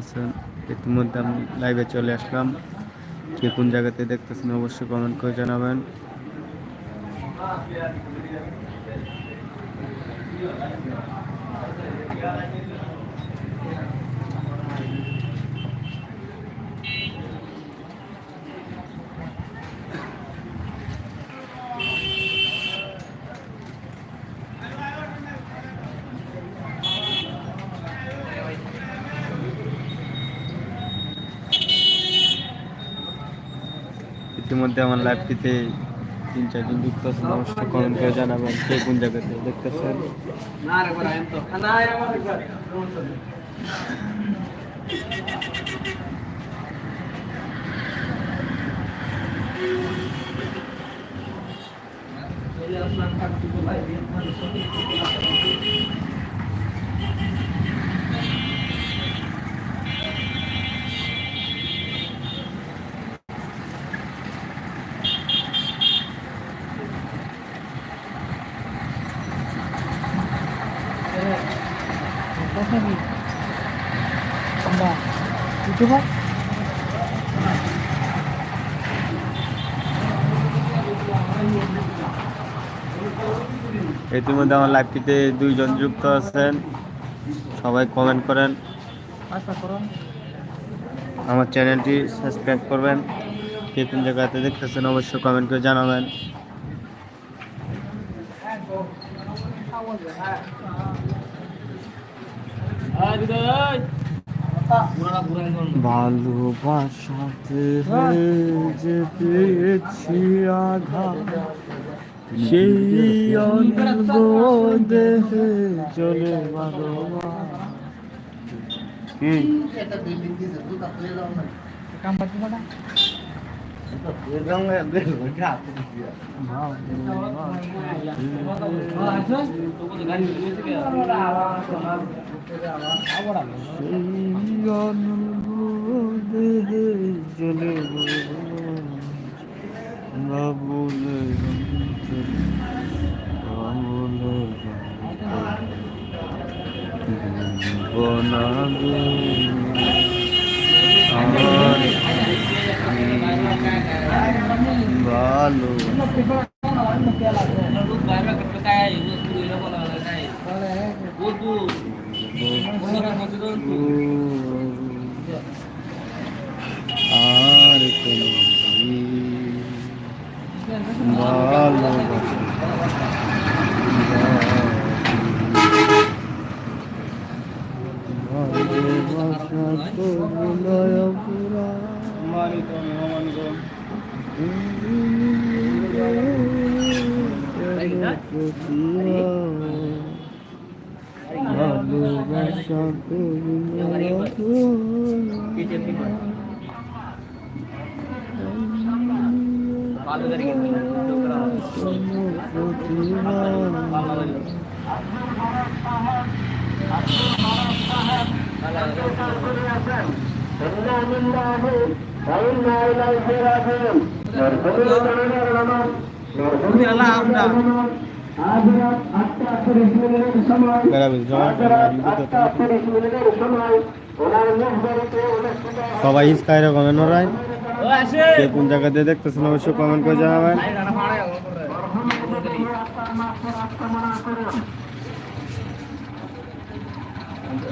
আছেন ইতিমধ্যে আমি লাইভে চলে আসলাম। কে কোন জায়গাতে দেখতেছেন অবশ্যই কমেন্ট করে জানাবেন। ইতিমধ্যে আমার লাইভটিতে তিন চারজন যুক্ত আছেন। অবশ্যই কমেন্ট করে জানাবেন কে কোন জায়গাতে দেখতেছেন। ইউটিউবার ইতিমধ্যে আমার লাইভটিতে দুইজন যুক্ত আছেন। সবাই কমেন্ট করেন। আমার চ্যানেলটি সাবস্ক্রাইব করবেন। কে কোন জায়গাতে দেখতেছেন অবশ্যই কমেন্ট করে জানাবেন। ভালোবাসাতে যে পেয়েছি আঘাত। সেই অনুরোধে চলে কি কটা চলে বাবুলে ভালো আর কোনো ভালোবাসা ভালোবাসা তো বিলয় পুরা ভালোবাসা তো বিলয় পুরা সবাই কমেন্ট কোন জায়গাতে দেখতেছেন অবশ্যই কমেন্ট করে জানাবেন জীবনে মুহূর্ত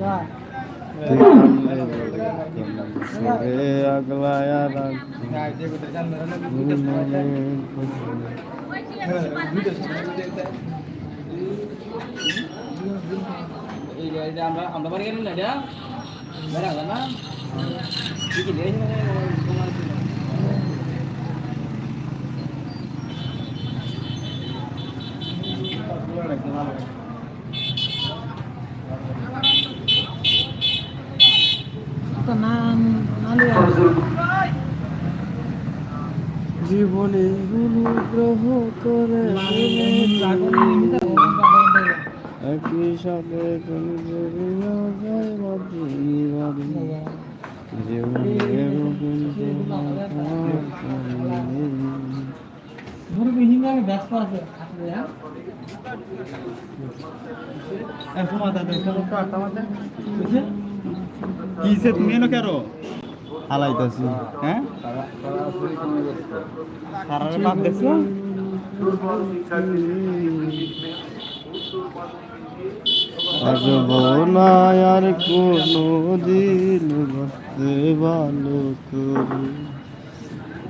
বাদ আমি যা আগলায়া আমরা আমরা গেলাম না এটা বেড়া না জীবনে অনুগ্রহ করে একই সাথে তুমি কিসে তুমি এনো কেরো হালাইতেছি হ্যাঁ? সারারে বাপ দেখছ আসব না আর কোনো দিন বসতে ভালো করি।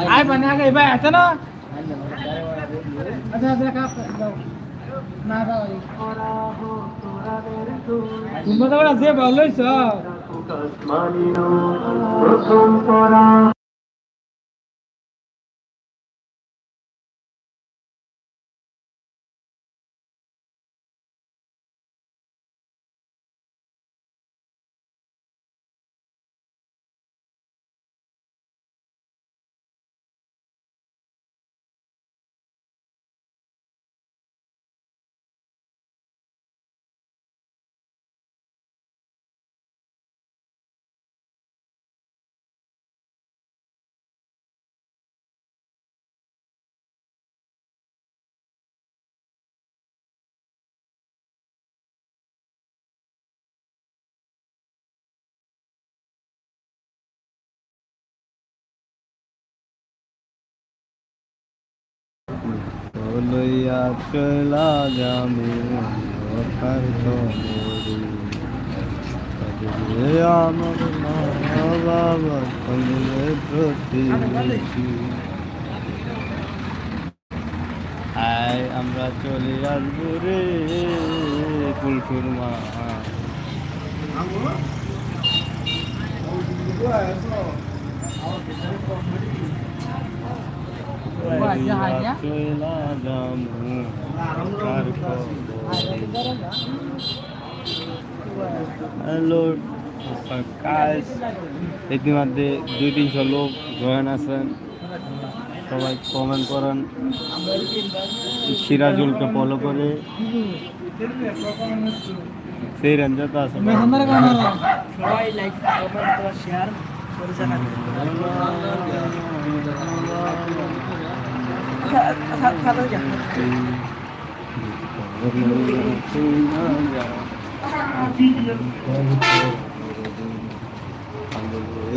આય બના ગઈ ભાઈ હતો ને અચ્છા અચ્છા કાપ ના ભાઈ তুমি তো যে ভালো হইছ লইয়া চলা যাবে অকার আমার মা বাবা প্রতিবেশী আয় আমরা চলে আসব রে কুলসুর মা। আচ্ছা, কাজ ইতিমধ্যে দুই তিনশো লোক জয়েন আছেন সবাই কমেন্ট করেন সিরাজুলকে ফলো করে সেই রেঞ্জে তো আছে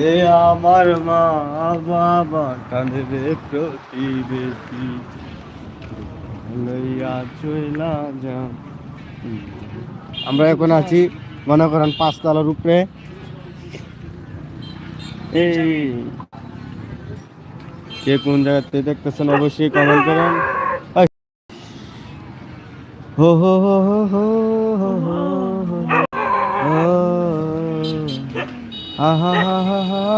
এ আমার মা বাবা কাঁদবে প্রতিবেশী। আমরা এখন আছি মনে করেন পাঁচতলার উপরে। এই কে কোন জায়গাতে দেখতেছেন অবশ্যই কমেন্ট করেন হো হো হো হো হো হো হো হা হা হা হা হা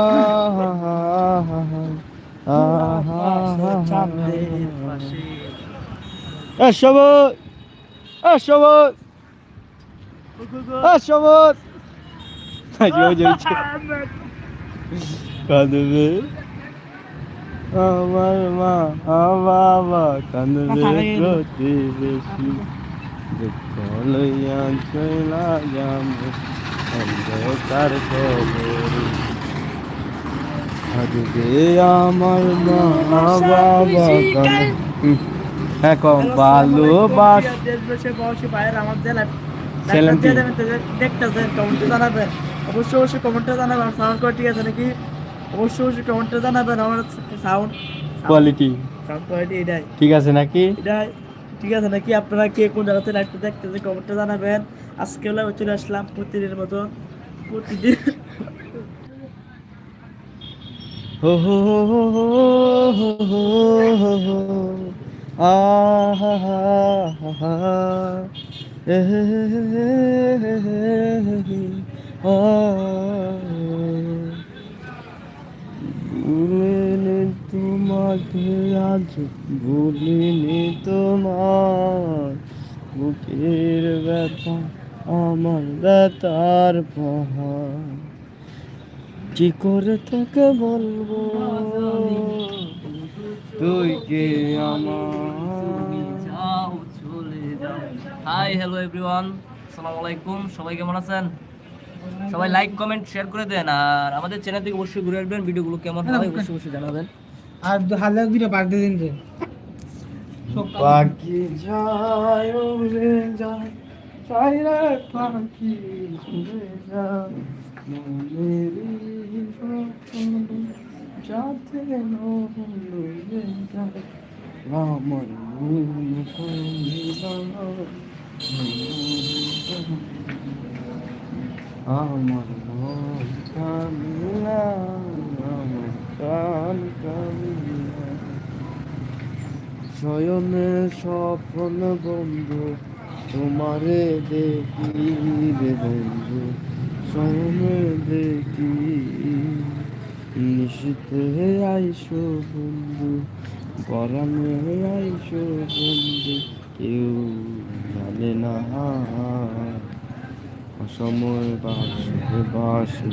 Kadını Avarma avava Kadını roti beşi Dukkalıyan söyleyamış Onda tartılır Hadi আমার মা বাবা এখন ভালোবাস ছেলে দেখতেছেন কমেন্টে জানাবেন অবশ্যই অবশ্যই কমেন্টে জানাবেন সাউন্ড কোয়ালিটি আছে নাকি অবশ্যই অবশ্যই কমেন্টে জানাবেন আমার সাউন্ড কোয়ালিটি সাউন্ড কোয়ালিটি এটাই ঠিক আছে নাকি এটাই ঠিক আছে নাকি আপনারা কে কোন জায়গাতে লাইভটা দেখতেছে কমেন্টে জানাবেন আজকে হলো চলে আসলাম প্রতিদিনের মতো প্রতিদিন হো হো হো হো হো হো হো হো আহা হা হা হা ভুলিনি তোমাকে, আজ ভুলিনি তোমার বুকের ব্যথা, আমার ব্যথার পাহাড় কি করে তোকে বলব? তুই কে আমার? হাই হ্যালো এভরিওয়ান আসসালামু আলাইকুম। সবাই কেমন আছেন? সবাই লাইক কমেন্ট শেয়ার করে দেন আর আমাদের চ্যানেল থেকে অবশ্যই ঘুরে আসবেন ভিডিওগুলো কেমন হয় অবশ্যই অবশ্যই জানাবেন। আর হালে দুটো পাক দিয়ে দিন রে পাখি যায় উড়ে যায় চাই রে পাখি উড়ে যায় মনেরই যাতে নড়ে যায় আমার মন আমার মন কামিলা আমার কান কামিলা শয়নে স্বপ্ন বন্ধু, তোমারে দেখি রে বন্ধু শয়নে দেখি। নিশিতে আইসো বন্ধু পরামে আইসো বন্ধু, কেউ জানে না। অসময় বাসে বাসে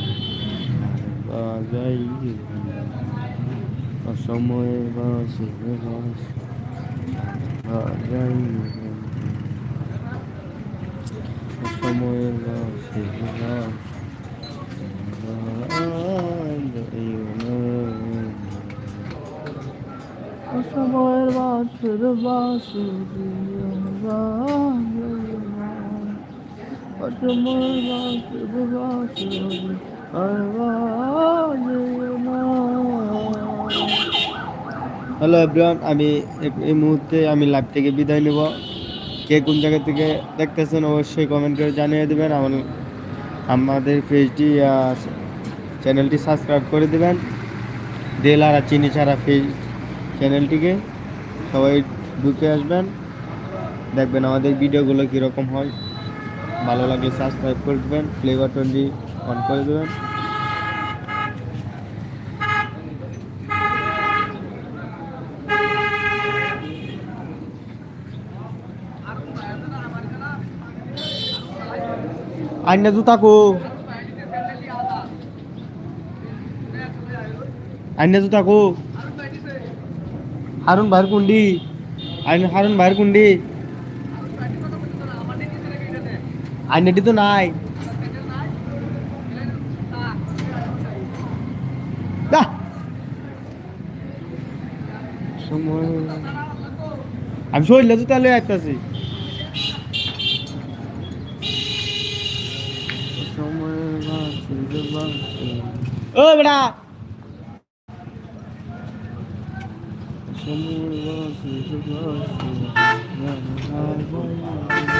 বাজাই। অসময়ে বাসে বাসে বাজাই। অসময়ে বাসে বাসের বাসে অসময়ের বাসের হ্যালো এভরিওয়ান আমি এই মুহূর্তে আমি লাইভ থেকে বিদায় নেব। কে কোন জায়গা থেকে দেখতেছেন অবশ্যই কমেন্ট করে জানিয়ে দেবেন। আমার আমাদের পেজটি চ্যানেলটি সাবস্ক্রাইব করে দেবেন। দেল আর চিনি ছাড়া পেজ চ্যানেলটিকে সবাই ঢুকে আসবেন। দেখবেন আমাদের ভিডিওগুলো কীরকম হয়। ভালো লাগলে সাবস্ক্রাইব করে দেবেন প্লে বাটনটি অন করে দেবেন। আইনা জুতা কো। আইনা জুতা কো। হারুন ভাইয়ের কুন্ডি। হারুন ভাইয়ের কুন্ডি। আইনেটি তো নাই। আমি শরীরে তো তাহলে আইতাছি। ও বেড়া সময় বাসি বাসি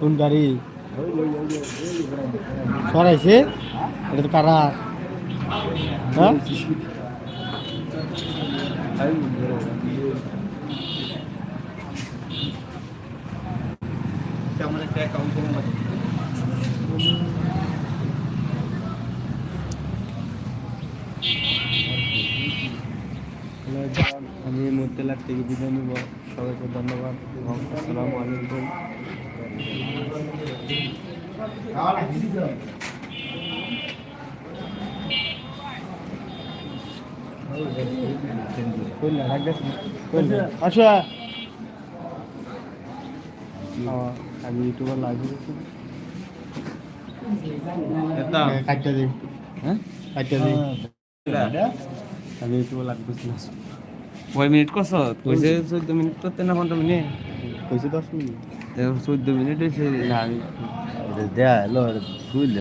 কোন গাড়ি? সরাইছে? এটা তো কারা? হ্যাঁ? আমার একটা অ্যাকাউন্ট হ্যালো এভরিওয়ান এই থেকে বিদায় নিব। সবাইকে ধন্যবাদ এবং আসসালামু আলাইকুম। আচ্ছা। আমি ইউটিউবার লাইভ করছি। হ্যাঁ। দিই আমি ইউটিউবে লাইভ কয় মিনিট কস কইছে চোদ্দ মিনিট করতে না পনেরো মিনিট। কইছে দশ মিনিট। চোদ্দ মিনিট হয়েছে দেয়া এলো ফুল